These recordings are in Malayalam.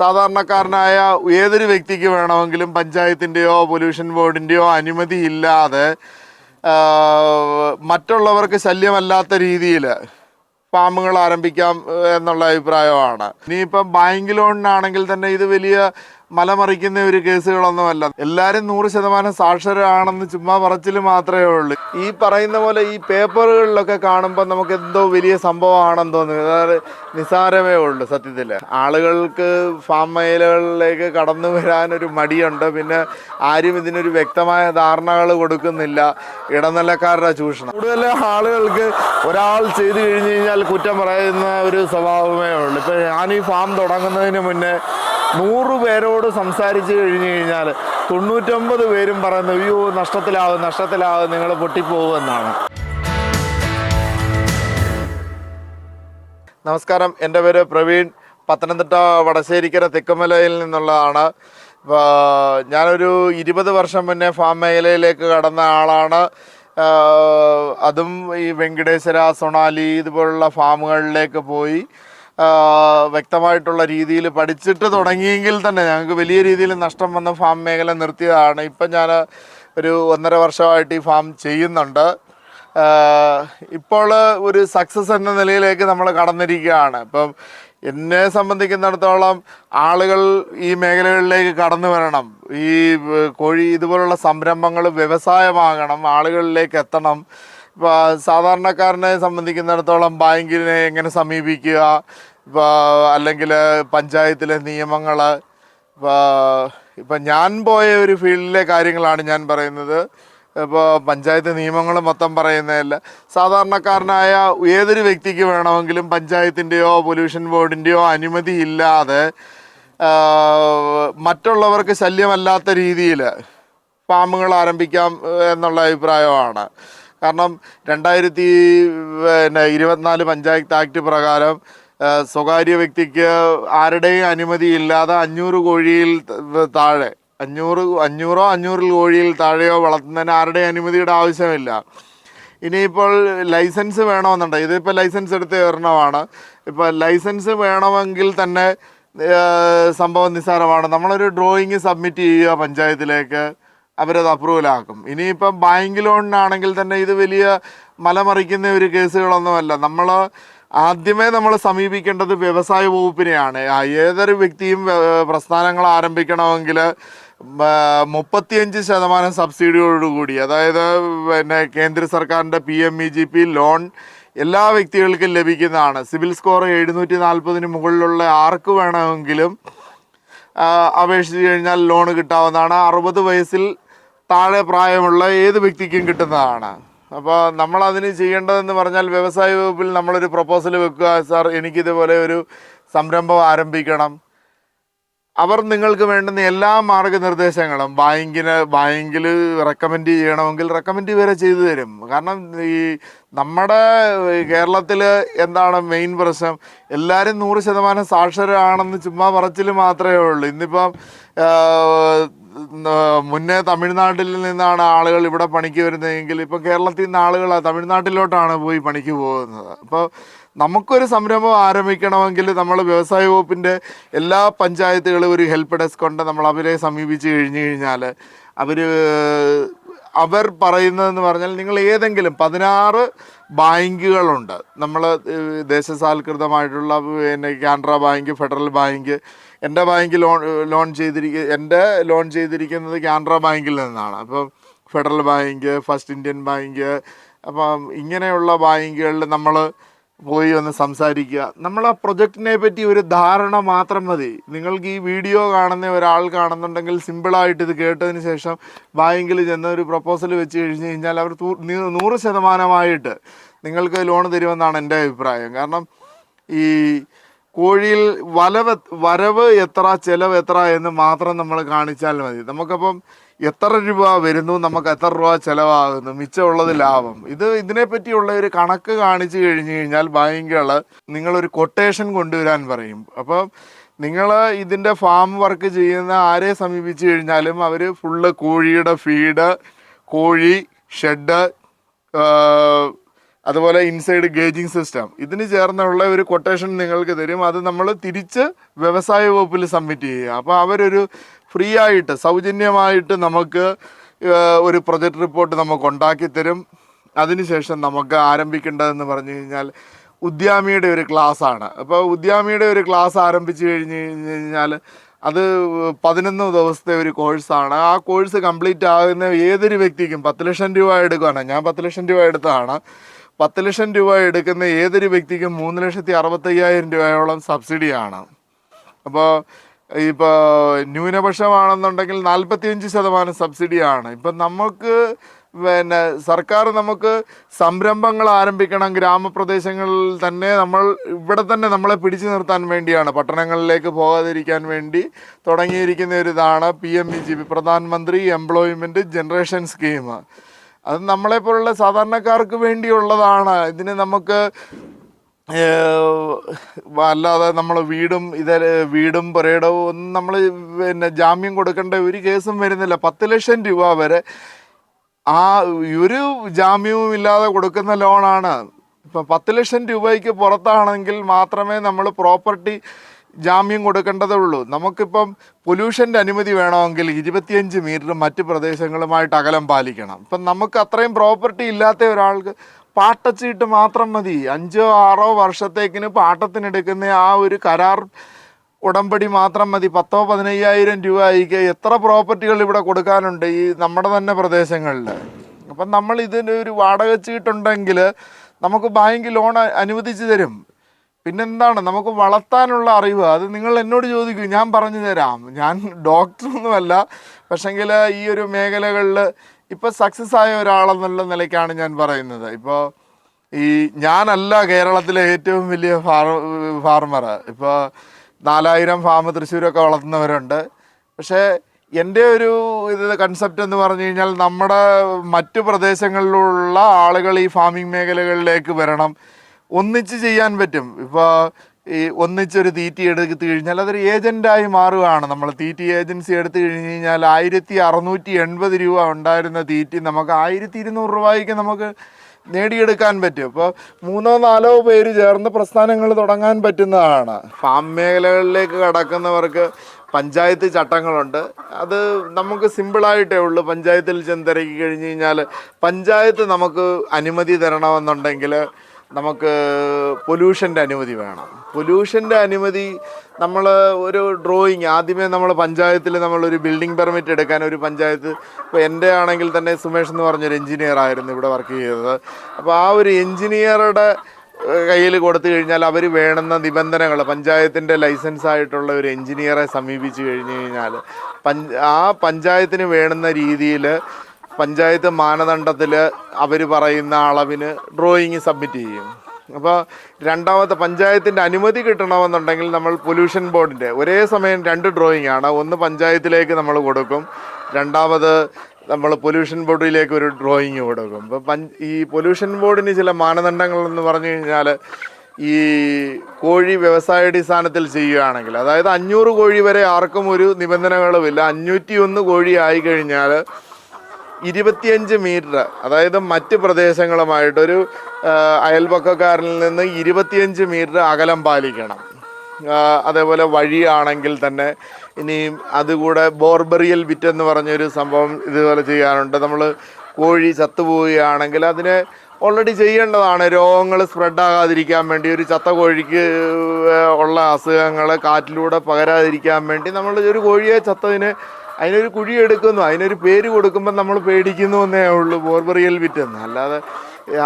സാധാരണക്കാരനായ ഏതൊരു വ്യക്തിക്ക് വേണമെങ്കിലും പഞ്ചായത്തിന്റെയോ പൊല്യൂഷൻ ബോർഡിന്റെയോ അനുമതി ഇല്ലാതെ മറ്റുള്ളവർക്ക് ശല്യമല്ലാത്ത രീതിയിൽ ഫാമുകൾ ആരംഭിക്കാം എന്നുള്ള അഭിപ്രായമാണ്. ഇനിയിപ്പം ബാങ്ക് ലോണിനാണെങ്കിൽ തന്നെ ഇത് വലിയ മലമറിക്കുന്ന ഒരു കേസുകളൊന്നുമല്ല. എല്ലാവരും നൂറ് ശതമാനം സാക്ഷരരാണെന്ന് ചുമ്മാ പറച്ചിൽ മാത്രമേ ഉള്ളൂ. ഈ പറയുന്ന പോലെ ഈ പേപ്പറുകളിലൊക്കെ കാണുമ്പോൾ നമുക്ക് എന്തോ വലിയ സംഭവമാണെന്ന് തോന്നുന്നു. അതായത് നിസാരമേ ഉള്ളൂ സത്യത്തിൽ ആളുകൾക്ക് ഫാം മേഖലകളിലേക്ക് കടന്നു വരാനൊരു മടിയുണ്ട്. പിന്നെ ആരും ഇതിനൊരു വ്യക്തമായ ധാരണകൾ കൊടുക്കുന്നില്ല. ഇടനിലക്കാരുടെ ചൂഷണം. കൂടുതൽ ആളുകൾക്ക് ഒരാൾ ചെയ്തു കഴിഞ്ഞു കഴിഞ്ഞാൽ കുറ്റം പറയുന്ന ഒരു സ്വഭാവമേ ഉള്ളൂ. ഇപ്പം ഞാൻ ഈ ഫാം തുടങ്ങുന്നതിന് മുന്നേ നൂറ് പേരോട് സംസാരിച്ച് കഴിഞ്ഞു കഴിഞ്ഞാൽ തൊണ്ണൂറ്റൊമ്പത് പേരും പറയുന്നത് അയ്യോ നഷ്ടത്തിലാവും നഷ്ടത്തിലാവും നിങ്ങൾ പൊട്ടിപ്പോകുമെന്നാണ് നമസ്കാരം. എന്റെ പേര് പ്രവീൺ. പത്തനംതിട്ട വടശ്ശേരിക്കര തെക്കുമലയിൽ നിന്നുള്ളതാണ്. ഞാനൊരു ഇരുപത് വർഷം മുന്നേ ഫാം മേഖലയിലേക്ക് കടന്ന ആളാണ്. അതും ഈ വെങ്കടേശ്വര സൊണാലി ഇതുപോലുള്ള ഫാമുകളിലേക്ക് പോയി. വ്യക്തമായിട്ടുള്ള രീതിയിൽ പഠിച്ചിട്ട് തുടങ്ങിയെങ്കിൽ തന്നെ ഞങ്ങൾക്ക് വലിയ രീതിയിൽ നഷ്ടം വന്ന ഫാം മേഖല നിർത്തിയതാണ്. ഇപ്പം ഞാൻ ഒരു ഒന്നര വർഷമായിട്ട് ഈ ഫാം ചെയ്യുന്നുണ്ട്. ഇപ്പോൾ ഒരു സക്സസ് എന്ന നിലയിലേക്ക് നമ്മൾ കടന്നിരിക്കുകയാണ്. ഇപ്പം എന്നെ സംബന്ധിക്കുന്നിടത്തോളം ആളുകൾ ഈ മേഖലകളിലേക്ക് കടന്നു വരണം. ഈ കോഴി ഇതുപോലുള്ള സംരംഭങ്ങൾ വ്യവസായമാകണം ആളുകളിലേക്ക് എത്തണം. സാധാരണക്കാരനെ സംബന്ധിക്കുന്നിടത്തോളം ബാങ്കിനെ എങ്ങനെ സമീപിക്കുക? അല്ലെങ്കിൽ പഞ്ചായത്തിലെ നിയമങ്ങൾ ഇപ്പം ഞാൻ പോയ ഒരു ഫീൽഡിലെ കാര്യങ്ങളാണ് ഞാൻ പറയുന്നത്. ഇപ്പോൾ പഞ്ചായത്ത് നിയമങ്ങൾ മൊത്തം പറയുന്നതല്ല. സാധാരണക്കാരനായ ഏതൊരു വ്യക്തിക്ക് വേണമെങ്കിലും പഞ്ചായത്തിന്റെയോ പൊല്യൂഷൻ ബോർഡിന്റെയോ അനുമതി ഇല്ലാതെ മറ്റുള്ളവർക്ക് ശല്യമല്ലാത്ത രീതിയിൽ ഫാമുകൾ ആരംഭിക്കാം എന്നുള്ള അഭിപ്രായമാണ്. കാരണം രണ്ടായിരത്തി പിന്നെ ഇരുപത്തിനാല് പഞ്ചായത്ത് ആക്ട് പ്രകാരം സ്വകാര്യ വ്യക്തിക്ക് ആരുടെയും അനുമതി ഇല്ലാതെ അഞ്ഞൂറ് കോഴിയിൽ താഴെ അഞ്ഞൂറ് അഞ്ഞൂറോ അഞ്ഞൂറിൽ കോഴിയിൽ താഴെയോ വളർത്തുന്നതിന് ആരുടെയും അനുമതിയുടെ ആവശ്യമില്ല. ഇനിയിപ്പോൾ ലൈസൻസ് വേണമെന്നുണ്ട്. ഇതിപ്പോൾ ലൈസൻസ് എടുത്ത് ഒരെണ്ണമാണ് ഇപ്പോൾ ലൈസൻസ് വേണമെങ്കിൽ തന്നെ സംഭവം നിസ്സാരമാണ്. നമ്മളൊരു ഡ്രോയിങ് സബ്മിറ്റ് ചെയ്യുക പഞ്ചായത്തിലേക്ക്. അവരത് അപ്രൂവലാക്കും. ഇനിയിപ്പം ബാങ്ക് ലോണിനാണെങ്കിൽ തന്നെ ഇത് വലിയ മലമറിക്കുന്ന ഒരു കേസുകളൊന്നുമല്ല. നമ്മൾ ആദ്യമേ നമ്മൾ സമീപിക്കേണ്ടത് വ്യവസായ വകുപ്പിനെയാണ്. ഏതൊരു വ്യക്തിയും പ്രസ്ഥാനങ്ങൾ ആരംഭിക്കണമെങ്കിൽ മുപ്പത്തിയഞ്ച് ശതമാനം സബ്സിഡിയോടുകൂടി അതായത് പിന്നെ കേന്ദ്ര സർക്കാരിന്റെ P M E G P loan എല്ലാ വ്യക്തികൾക്കും ലഭിക്കുന്നതാണ്. സിവിൽ സ്കോർ എഴുന്നൂറ്റി നാൽപ്പതിന് മുകളിലുള്ള ആർക്ക് വേണമെങ്കിലും അപേക്ഷിച്ച് കഴിഞ്ഞാൽ ലോൺ കിട്ടാവുന്നതാണ്. അറുപത് വയസ്സിൽ താഴെ പ്രായമുള്ള ഏത് വ്യക്തിക്കും കിട്ടുന്നതാണ്. അപ്പോൾ നമ്മൾ അതിന് ചെയ്യേണ്ടതെന്ന് പറഞ്ഞാൽ വ്യവസായ വകുപ്പിൽ നമ്മളൊരു പ്രപ്പോസൽ വെക്കുക സാർ എനിക്കിതുപോലെ ഒരു സംരംഭം ആരംഭിക്കണം. അവർ നിങ്ങൾക്ക് വേണ്ടുന്ന എല്ലാ മാർഗനിർദ്ദേശങ്ങളും ബാങ്കിന് ബാങ്കിൽ റെക്കമെൻഡ് ചെയ്യണമെങ്കിൽ റെക്കമെൻഡ് വരെ ചെയ്തു തരും. കാരണം ഈ നമ്മുടെ കേരളത്തിൽ എന്താണ് മെയിൻ പ്രശ്നം? എല്ലാവരും നൂറ് ശതമാനം സാക്ഷരരാണെന്ന് ചുമ്മാ പറച്ചിൽ മാത്രമേ ഉള്ളൂ. ഇന്നിപ്പം മുന്നേ തമിഴ്നാട്ടിൽ നിന്നാണ് ആളുകൾ ഇവിടെ പണിക്ക് വരുന്നതെങ്കിൽ ഇപ്പം കേരളത്തിൽ നിന്ന് ആളുകൾ തമിഴ്നാട്ടിലോട്ടാണ് പോയി പണിക്ക് പോകുന്നത്. അപ്പോൾ നമുക്കൊരു സംരംഭം ആരംഭിക്കണമെങ്കിൽ നമ്മൾ വ്യവസായ വകുപ്പിന്റെ എല്ലാ പഞ്ചായത്തുകളും ഒരു ഹെൽപ്പ് ഡെസ്ക് കൊണ്ട് നമ്മൾ അവരെ സമീപിച്ച് കഴിഞ്ഞ് കഴിഞ്ഞാൽ അവർ അവർ പറയുന്നതെന്ന് പറഞ്ഞാൽ നിങ്ങൾ ഏതെങ്കിലും പതിനാറ് ബാങ്കുകളുണ്ട്. നമ്മൾ ദേശസാൽകൃതമായിട്ടുള്ള പിന്നെ കാനറ ബാങ്ക് ഫെഡറൽ ബാങ്ക് എന്റെ ബാങ്ക് ലോൺ ലോൺ ചെയ്തിരിക്കുക എന്റെ ലോൺ ചെയ്തിരിക്കുന്നത് കാനറ ബാങ്കിൽ നിന്നാണ്. അപ്പം federal bank first Indian bank അപ്പം ഇങ്ങനെയുള്ള ബാങ്കുകളിൽ നമ്മൾ പോയി ഒന്ന് സംസാരിക്കുക. നമ്മൾ ആ പ്രൊജക്റ്റിനെ പറ്റി ഒരു ധാരണ മാത്രം മതി. നിങ്ങൾക്ക് ഈ വീഡിയോ കാണുന്ന ഒരാൾ കാണുന്നുണ്ടെങ്കിൽ സിമ്പിളായിട്ട് ഇത് കേട്ടതിന് ശേഷം ബാങ്കിൽ ചെന്ന് ഒരു പ്രപ്പോസൽ വെച്ച് കഴിഞ്ഞ് കഴിഞ്ഞാൽ അവർ നൂറ് ശതമാനമായിട്ട് നിങ്ങൾക്ക് ലോൺ തരുമെന്നാണ് എന്റെ അഭിപ്രായം. കാരണം ഈ കോഴിയിൽ വലവ് വരവ് എത്ര ചെലവ് എത്ര എന്ന് മാത്രം നമ്മൾ കാണിച്ചാൽ മതി. നമുക്കപ്പം എത്ര രൂപ വരുന്നു നമുക്ക് എത്ര രൂപ ചിലവാകുന്നു മിച്ചമുള്ളത് ലാഭം. ഇത് ഇതിനെപ്പറ്റിയുള്ള ഒരു കണക്ക് കാണിച്ചു കഴിഞ്ഞു കഴിഞ്ഞാൽ ബാങ്കുകൾ നിങ്ങളൊരു കൊട്ടേഷൻ കൊണ്ടുവരാൻ പറയും. അപ്പം നിങ്ങൾ ഇതിന്റെ ഫാം വർക്ക് ചെയ്യുന്ന ആരെ സമീപിച്ചു കഴിഞ്ഞാലും അവർ ഫുള്ള് കോഴിയുടെ ഫീഡ് കോഴി ഷെഡ് അതുപോലെ ഇൻസൈഡ് ഗേജിംഗ് സിസ്റ്റം ഇതിന് ചേർന്നുള്ള ഒരു കൊട്ടേഷൻ നിങ്ങൾക്ക് തരും. അത് നമ്മൾ തിരിച്ച് വ്യവസായ വകുപ്പിൽ സബ്മിറ്റ് ചെയ്യുക. അപ്പോൾ അവരൊരു ഫ്രീ ആയിട്ട് സൗജന്യമായിട്ട് നമുക്ക് ഒരു പ്രൊജക്ട് റിപ്പോർട്ട് നമുക്ക് ഉണ്ടാക്കി തരും. അതിനുശേഷം നമുക്ക് ആരംഭിക്കേണ്ടതെന്ന് പറഞ്ഞു കഴിഞ്ഞാൽ ഉദ്യാമിയുടെ ഒരു ക്ലാസ് ആണ്. അപ്പോൾ ഉദ്യാമിയുടെ ഒരു ക്ലാസ് ആരംഭിച്ചു കഴിഞ്ഞ് കഴിഞ്ഞാൽ അത് പതിനൊന്ന് ദിവസത്തെ ഒരു കോഴ്സാണ് ആ കോഴ്സ് കംപ്ലീറ്റ് ആകുന്ന ഏതൊരു വ്യക്തിക്കും പത്ത് ലക്ഷം രൂപ എടുക്കുകയാണ് ഞാൻ പത്ത് ലക്ഷം രൂപ എടുത്തതാണ്. പത്ത് ലക്ഷം രൂപ എടുക്കുന്ന ഏതൊരു വ്യക്തിക്കും മൂന്ന് ലക്ഷത്തി അറുപത്തയ്യായിരം രൂപയോളം സബ്സിഡിയാണ്. അപ്പോൾ ഇപ്പോൾ ന്യൂനപക്ഷമാണെന്നുണ്ടെങ്കിൽ നാൽപ്പത്തിയഞ്ച് ശതമാനം സബ്സിഡിയാണ്. ഇപ്പം നമുക്ക് പിന്നെ സർക്കാർ നമുക്ക് സംരംഭങ്ങൾ ആരംഭിക്കണം. ഗ്രാമപ്രദേശങ്ങളിൽ തന്നെ നമ്മൾ ഇവിടെ തന്നെ നമ്മളെ പിടിച്ചു നിർത്താൻ വേണ്ടിയാണ്. പട്ടണങ്ങളിലേക്ക് പോകാതിരിക്കാൻ വേണ്ടി തുടങ്ങിയിരിക്കുന്ന ഒരു ഇതാണ് P M E G P Pradhanmantri employment generation scheme. അത് നമ്മളെപ്പോലുള്ള സാധാരണക്കാർക്ക് വേണ്ടിയുള്ളതാണ്. ഇതിന് നമുക്ക് അല്ലാതെ നമ്മൾ വീടും ഇത വീടും പുരയിടവും ഒന്നും നമ്മൾ പിന്നെ ജാമ്യം കൊടുക്കേണ്ട ഒരു കേസും വരുന്നില്ല. പത്ത് ലക്ഷം രൂപ വരെ ആ ഒരു ജാമ്യവും ഇല്ലാതെ കൊടുക്കുന്ന ലോണാണ്. ഇപ്പം പത്ത് ലക്ഷം രൂപയ്ക്ക് പുറത്താണെങ്കിൽ മാത്രമേ നമ്മൾ പ്രോപ്പർട്ടി ജാമ്യം കൊടുക്കേണ്ടതേ ഉള്ളൂ. നമുക്കിപ്പം പൊല്യൂഷന്റെ അനുമതി വേണമെങ്കിൽ ഇരുപത്തിയഞ്ച് മീറ്റർ മറ്റ് പ്രദേശങ്ങളുമായിട്ട് അകലം പാലിക്കണം. ഇപ്പം നമുക്ക് അത്രയും പ്രോപ്പർട്ടി ഇല്ലാത്ത ഒരാൾക്ക് പാട്ടച്ചീട്ട് മാത്രം മതി. അഞ്ചോ ആറോ വർഷത്തേക്കിന് പാട്ടത്തിനെടുക്കുന്ന ആ ഒരു കരാർ ഉടമ്പടി മാത്രം മതി. പത്തോ പതിനയ്യായിരം രൂപ ആയിക്ക് എത്ര പ്രോപ്പർട്ടികൾ ഇവിടെ കൊടുക്കാനുണ്ട് ഈ നമ്മുടെ തന്നെ പ്രദേശങ്ങളിൽ? അപ്പം നമ്മൾ ഇതിന് ഒരു വാടക ചീട്ടുണ്ടെങ്കിൽ നമുക്ക് ബാങ്ക് ലോൺ അനുവദിച്ചു തരും. പിന്നെന്താണ്? നമുക്ക് വളർത്താനുള്ള അറിവ്. അത് നിങ്ങൾ എന്നോട് ചോദിക്കൂ. ഞാൻ പറഞ്ഞു തരാം. ഞാൻ ഡോക്ടറൊന്നുമല്ല പക്ഷെങ്കിൽ ഈ ഒരു മേഖലകളിൽ ഇപ്പോൾ സക്സസ് ആയ ഒരാളെന്നുള്ള നിലയ്ക്കാണ് ഞാൻ പറയുന്നത്. ഇപ്പോൾ ഈ ഞാനല്ല കേരളത്തിലെ ഏറ്റവും വലിയ ഫാർ ഫാർമർ. ഇപ്പോൾ നാലായിരം ഫാം തൃശ്ശൂരൊക്കെ വളർത്തുന്നവരുണ്ട്. പക്ഷേ എന്റെ ഒരു ഇത് കൺസെപ്റ്റ് എന്ന് പറഞ്ഞു കഴിഞ്ഞാൽ നമ്മുടെ മറ്റു പ്രദേശങ്ങളിലുള്ള ആളുകൾ ഈ ഫാമിംഗ് മേഖലകളിലേക്ക് വരണം. ഒന്നിച്ച് ചെയ്യാൻ പറ്റും. ഇപ്പോൾ ഈ ഒന്നിച്ചൊരു തീറ്റി എടുത്ത് കഴിഞ്ഞാൽ അതൊരു ഏജന്റായി മാറുകയാണ്. നമ്മൾ തീറ്റി ഏജൻസി എടുത്തു കഴിഞ്ഞ് കഴിഞ്ഞാൽ ആയിരത്തി അറുന്നൂറ്റി എൺപത് രൂപ ഉണ്ടായിരുന്ന തീറ്റി നമുക്ക് ആയിരത്തി ഇരുന്നൂറ് രൂപയ്ക്ക് നമുക്ക് നേടിയെടുക്കാൻ പറ്റും. അപ്പോൾ മൂന്നോ നാലോ പേര് ചേർന്ന് പ്രസ്ഥാനങ്ങൾ തുടങ്ങാൻ പറ്റുന്നതാണ്. ഫാം മേഖലകളിലേക്ക് കടക്കുന്നവർക്ക് പഞ്ചായത്ത് ചട്ടങ്ങളുണ്ട്. അത് നമുക്ക് സിമ്പിളായിട്ടേ ഉള്ളൂ. പഞ്ചായത്തിൽ ചെന്ന് തിരക്കി കഴിഞ്ഞ് കഴിഞ്ഞാൽ പഞ്ചായത്ത് നമുക്ക് അനുമതി തരണമെന്നുണ്ടെങ്കിൽ നമുക്ക് പൊല്യൂഷന്റെ അനുമതി വേണം. പൊല്യൂഷന്റെ അനുമതി നമ്മൾ ഒരു ഡ്രോയിങ് ആദ്യമേ നമ്മൾ പഞ്ചായത്തിൽ നമ്മളൊരു ബിൽഡിംഗ് പെർമിറ്റ് എടുക്കാൻ ഒരു പഞ്ചായത്ത് ഇപ്പോൾ എന്റെ ആണെങ്കിൽ തന്നെ സുമേഷ് എന്ന് പറഞ്ഞൊരു എഞ്ചിനീയർ ആയിരുന്നു ഇവിടെ വർക്ക് ചെയ്തത്. അപ്പോൾ ആ ഒരു എഞ്ചിനീയറുടെ കയ്യിൽ കൊടുത്തു കഴിഞ്ഞാൽ അവർ വേണ്ടുന്ന നിബന്ധനകൾ പഞ്ചായത്തിന്റെ ലൈസൻസ് ആയിട്ടുള്ള ഒരു എഞ്ചിനീയറെ സമീപിച്ചു കഴിഞ്ഞു കഴിഞ്ഞാൽ പഞ്ച് ആ പഞ്ചായത്തിന് വേണ്ടുന്ന രീതിയിൽ പഞ്ചായത്ത് മാനദണ്ഡത്തിൽ അവർ പറയുന്ന അളവിന് ഡ്രോയിങ് സബ്മിറ്റ് ചെയ്യും. അപ്പോൾ രണ്ടാമത്തെ പഞ്ചായത്തിന്റെ അനുമതി കിട്ടണമെന്നുണ്ടെങ്കിൽ നമ്മൾ പൊല്യൂഷൻ ബോർഡിന്റെ ഒരേ സമയം രണ്ട് ഡ്രോയിങ് ആണ്. ഒന്ന് പഞ്ചായത്തിലേക്ക് നമ്മൾ കൊടുക്കും. രണ്ടാമത് നമ്മൾ പൊല്യൂഷൻ ബോർഡിലേക്ക് ഒരു ഡ്രോയിങ് കൊടുക്കും. അപ്പോൾ ഈ പൊല്യൂഷൻ ബോർഡിന് ചില മാനദണ്ഡങ്ങൾ എന്ന് പറഞ്ഞു കഴിഞ്ഞാൽ ഈ കോഴി വ്യവസായാടിസ്ഥാനത്തിൽ ചെയ്യുകയാണെങ്കിൽ അതായത് അഞ്ഞൂറ് കോഴി വരെ ആർക്കും ഒരു നിബന്ധനകളുമില്ല. അഞ്ഞൂറ്റി ഒന്ന് കോഴി ആയി കഴിഞ്ഞാൽ ഇരുപത്തിയഞ്ച് മീറ്റർ അതായത് മറ്റ് പ്രദേശങ്ങളുമായിട്ടൊരു ആ, അയൽപക്കക്കാരിൽ നിന്ന് ഇരുപത്തിയഞ്ച് മീറ്റർ അകലം പാലിക്കണം. അതേപോലെ വഴിയാണെങ്കിൽ തന്നെ ഇനി അതുകൂടെ ബോർബറിയൽ ബിറ്റ് എന്ന് പറഞ്ഞൊരു സംഭവം ഇതുപോലെ ചെയ്യാനുണ്ട്. നമ്മൾ കോഴി ചത്തുപോവുകയാണെങ്കിൽ അതിന് ഓൾറെഡി ചെയ്യേണ്ടതാണ്. രോഗങ്ങൾ സ്പ്രെഡ് ആകാതിരിക്കാൻ വേണ്ടി ഒരു ചത്ത കോഴിക്ക് ഉള്ള അസുഖങ്ങൾ കാറ്റിലൂടെ പകരാതിരിക്കാൻ വേണ്ടി നമ്മൾ ഒരു കോഴിയെ ചത്തതിന് അതിനൊരു കുഴി എടുക്കുന്നു. അതിനൊരു പേര് കൊടുക്കുമ്പോൾ നമ്മൾ പേടിക്കുന്നു എന്നേ ഉള്ളൂ ബോർബറിയൽ വിറ്റെന്ന് അല്ലാതെ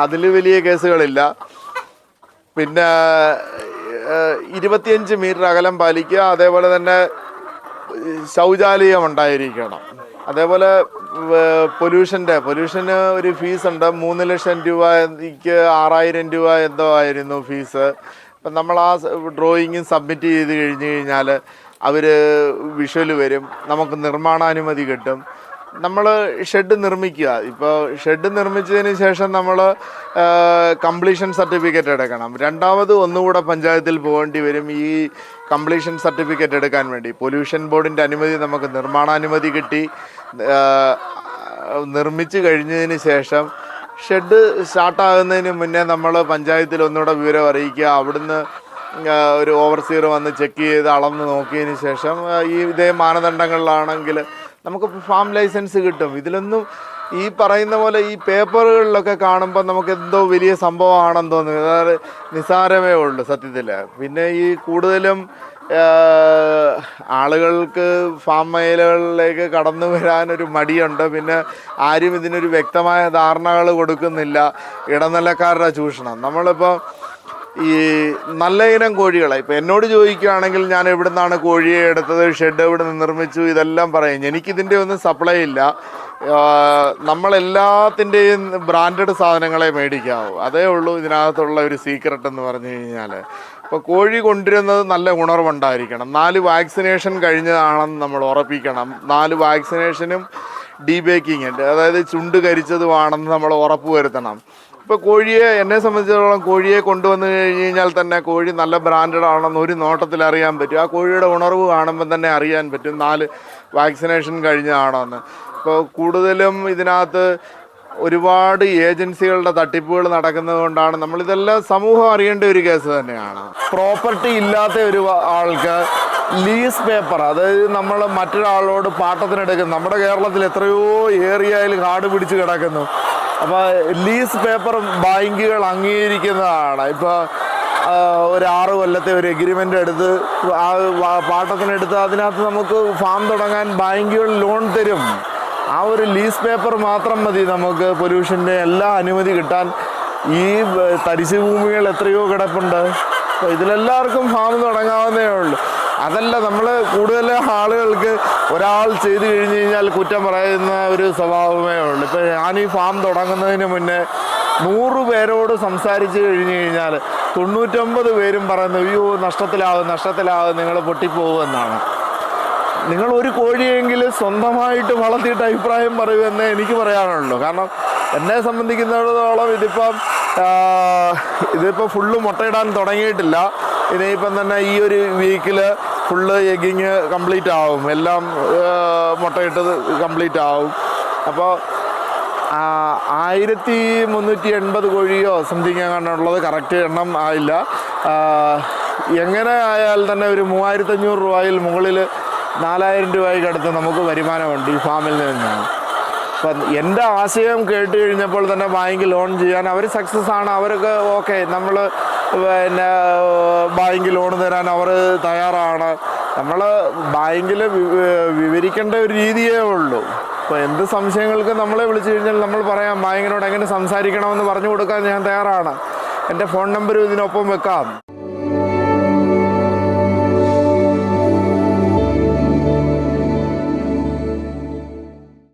അതിൽ വലിയ കേസുകളില്ല. പിന്നെ ഇരുപത്തിയഞ്ച് മീറ്റർ അകലം പാലിക്കുക. അതേപോലെ തന്നെ ശൗചാലയം ഉണ്ടായിരിക്കണം. അതേപോലെ പൊല്യൂഷന്റെ പൊല്യൂഷന് ഒരു ഫീസ് ഉണ്ട് മൂന്ന് ലക്ഷം രൂപയ്ക്ക് ആറായിരം രൂപ എന്തോ ആയിരുന്നു ഫീസ്. അപ്പം നമ്മൾ ആ ഡ്രോയിങ്ങും സബ്മിറ്റ് ചെയ്ത് കഴിഞ്ഞ് കഴിഞ്ഞാൽ അവർ വിഷ്വൽ വരും നമുക്ക് നിർമ്മാണാനുമതി കിട്ടും. നമ്മൾ ഷെഡ് നിർമ്മിക്കുക. ഇപ്പോൾ ഷെഡ് നിർമ്മിച്ചതിന് ശേഷം നമ്മൾ കംപ്ലീഷൻ സർട്ടിഫിക്കറ്റ് എടുക്കണം. രണ്ടാമത് ഒന്നുകൂടെ പഞ്ചായത്തിൽ പോകേണ്ടി വരും ഈ കംപ്ലീഷൻ സർട്ടിഫിക്കറ്റ് എടുക്കാൻ വേണ്ടി. പൊല്യൂഷൻ ബോർഡിന്റെ അനുമതി നമുക്ക് നിർമ്മാണാനുമതി കിട്ടി. നിർമ്മിച്ചു കഴിഞ്ഞതിന് ശേഷം ഷെഡ് സ്റ്റാർട്ടാകുന്നതിന് മുന്നേ നമ്മൾ പഞ്ചായത്തിൽ ഒന്നുകൂടെ വിവരം അറിയിക്കുക. അവിടുന്ന് ഒരു ഓവർസീർ വന്ന് ചെക്ക് ചെയ്ത് അളന്ന് നോക്കിയതിന് ശേഷം ഈ ഇതേ മാനദണ്ഡങ്ങളിലാണെങ്കിൽ നമുക്ക് ഫാം ലൈസൻസ് കിട്ടും. ഇതിലൊന്നും ഈ പറയുന്ന പോലെ ഈ പേപ്പറുകളിലൊക്കെ കാണുമ്പോൾ നമുക്ക് എന്തോ വലിയ സംഭവമാണെന്ന് തോന്നുന്നു. അതായത് നിസാരമേ ഉള്ളൂ സത്യത്തിൽ പിന്നെ ഈ കൂടുതലും ആളുകൾക്ക് ഫാം മേഖലകളിലേക്ക് കടന്നു വരാനൊരു മടിയുണ്ട്. പിന്നെ ആരും ഇതിനൊരു വ്യക്തമായ ധാരണകൾ കൊടുക്കുന്നില്ല. ഇടനിലക്കാരുടെ ചൂഷണം. നമ്മളിപ്പോൾ ഈ നല്ല ഇനം കോഴികളെ. ഇപ്പം എന്നോട് ചോദിക്കുകയാണെങ്കിൽ ഞാൻ എവിടെ നിന്നാണ് കോഴിയെ എടുത്തത് ഷെഡ് എവിടെ നിന്ന് നിർമ്മിച്ചു ഇതെല്ലാം പറയും. എനിക്കിതിന്റെ ഒന്നും സപ്ലൈ ഇല്ല. നമ്മളെല്ലാത്തിന്റെയും ബ്രാൻഡഡ് സാധനങ്ങളെ മേടിക്കാവൂ. അതേ ഉള്ളൂ ഇതിനകത്തുള്ള ഒരു സീക്രട്ട് എന്ന് പറഞ്ഞു കഴിഞ്ഞാൽ ഇപ്പോൾ കോഴി കൊണ്ടുവരുന്നത് നല്ല ഉണർവുണ്ടായിരിക്കണം നാല് വാക്സിനേഷൻ കഴിഞ്ഞതാണെന്ന് നമ്മൾ ഉറപ്പിക്കണം. നാല് വാക്സിനേഷനും ഡീബേക്കിങ് അതായത് ചുണ്ട് കരിച്ചതുമാണെന്ന് നമ്മൾ ഉറപ്പ് വരുത്തണം ഇപ്പോൾ കോഴിയെ എന്നെ സംബന്ധിച്ചിടത്തോളം കോഴിയെ കൊണ്ടുവന്നു കഴിഞ്ഞ് കഴിഞ്ഞാൽ തന്നെ കോഴി നല്ല ബ്രാൻഡഡ് ആണെന്ന് ഒരു നോട്ടത്തിൽ അറിയാൻ പറ്റും. ആ കോഴിയുടെ ഉണർവ് കാണുമ്പോൾ തന്നെ അറിയാൻ പറ്റും നാല് വാക്സിനേഷൻ കഴിഞ്ഞതാണോ എന്ന് ഇപ്പോൾ കൂടുതലും ഇതിനകത്ത് ഒരുപാട് ഏജൻസികളുടെ തട്ടിപ്പുകൾ നടക്കുന്നത് കൊണ്ടാണ് നമ്മളിതെല്ലാം സമൂഹം അറിയേണ്ട ഒരു കേസ് തന്നെയാണ്. പ്രോപ്പർട്ടി ഇല്ലാത്ത ഒരു ആൾക്ക് ലീസ് പേപ്പർ അതായത് നമ്മൾ മറ്റൊരാളോട് പാട്ടത്തിനെടുക്കുന്നു. നമ്മുടെ കേരളത്തിൽ എത്രയോ ഏരിയയിൽ കാട് പിടിച്ച് കിടക്കുന്നു. അപ്പോൾ ലീസ് പേപ്പറും ബാങ്കുകൾ അംഗീകരിക്കുന്നതാണ്. ഇപ്പോൾ ഒരു ആറ് കൊല്ലത്തെ ഒരു എഗ്രിമെന്റ് എടുത്ത് ആ പാട്ടത്തിനെടുത്ത് അതിനകത്ത് നമുക്ക് ഫാം തുടങ്ങാൻ ബാങ്കുകൾ ലോൺ തരും. ആ ഒരു ലീസ് പേപ്പർ മാത്രം മതി നമുക്ക് പൊല്യൂഷന്റെ എല്ലാ അനുമതി കിട്ടാൻ. ഈ തരിശുഭൂമികൾ തരിശു ഭൂമികൾ എത്രയോ കിടപ്പുണ്ട്. അപ്പോൾ ഇതിലെല്ലാവർക്കും ഫാം തുടങ്ങാവുന്നേ ഉള്ളൂ. അതല്ല നമ്മൾ കൂടുതൽ ആളുകൾക്ക് ഒരാൾ ചെയ്തു കഴിഞ്ഞ് കഴിഞ്ഞാൽ കുറ്റം പറയുന്ന ഒരു സ്വഭാവമേ ഉള്ളൂ. ഇപ്പോൾ ഞാൻ ഈ ഫാം തുടങ്ങുന്നതിന് മുന്നേ നൂറ് പേരോട് സംസാരിച്ച് കഴിഞ്ഞ് കഴിഞ്ഞാൽ തൊണ്ണൂറ്റൊമ്പത് പേരും പറയുന്നു അയ്യോ നഷ്ടത്തിലാവും നഷ്ടത്തിലാവും നിങ്ങൾ പൊട്ടിപ്പോകുമെന്നാണ് നിങ്ങൾ ഒരു കോഴിയെങ്കിലും സ്വന്തമായിട്ട് വളർത്തിയിട്ട് അഭിപ്രായം പറയുമെന്ന് എനിക്ക് പറയാനുള്ളൂ. കാരണം എന്നെ സംബന്ധിക്കുന്നിടത്തോളം ഇതിപ്പം ഇതിപ്പോൾ ഫുള്ള് മുട്ടയിടാൻ തുടങ്ങിയിട്ടില്ല. ഇനിയിപ്പം തന്നെ ഈ ഒരു വീക്കിൽ ഫുള്ള് എഗ്ഗിങ് കംപ്ലീറ്റ് ആവും. എല്ലാം മുട്ടയിട്ടത് കംപ്ലീറ്റ് ആവും. അപ്പോൾ ആയിരത്തി മുന്നൂറ്റി എൺപത് കോഴിയോ സംതിങ് എങ്ങാണ്ടുള്ളത് കറക്റ്റ് എണ്ണം ആയില്ല. എങ്ങനെ ആയാൽ തന്നെ ഒരു മൂവായിരത്തഞ്ഞൂറ് രൂപയിൽ മുകളിൽ നാലായിരം രൂപയ്ക്ക് അടുത്ത് നമുക്ക് വരുമാനമുണ്ട് ഈ ഫാമിൽ നിന്നാണ് അപ്പം എന്റെ ആശയം കേട്ട് കഴിഞ്ഞപ്പോൾ തന്നെ ബാങ്ക് ലോൺ ചെയ്യാൻ അവർ സക്സസ് ആണ് അവർക്ക് ഓക്കെ നമ്മൾ പിന്നെ ബാങ്ക് ലോൺ തരാൻ അവർ തയ്യാറാണ്. നമ്മൾ ബാങ്കിൽ വിവരിക്കേണ്ട ഒരു രീതിയേ ഉള്ളൂ. അപ്പോൾ എന്ത് സംശയങ്ങൾക്ക് നമ്മളെ വിളിച്ചു കഴിഞ്ഞാൽ നമ്മൾ പറയാം ബാങ്കിനോട് എങ്ങനെ സംസാരിക്കണമെന്ന് പറഞ്ഞു കൊടുക്കാൻ ഞാൻ തയ്യാറാണ്. എന്റെ ഫോൺ നമ്പർ ഇതിനൊപ്പം വെക്കാം.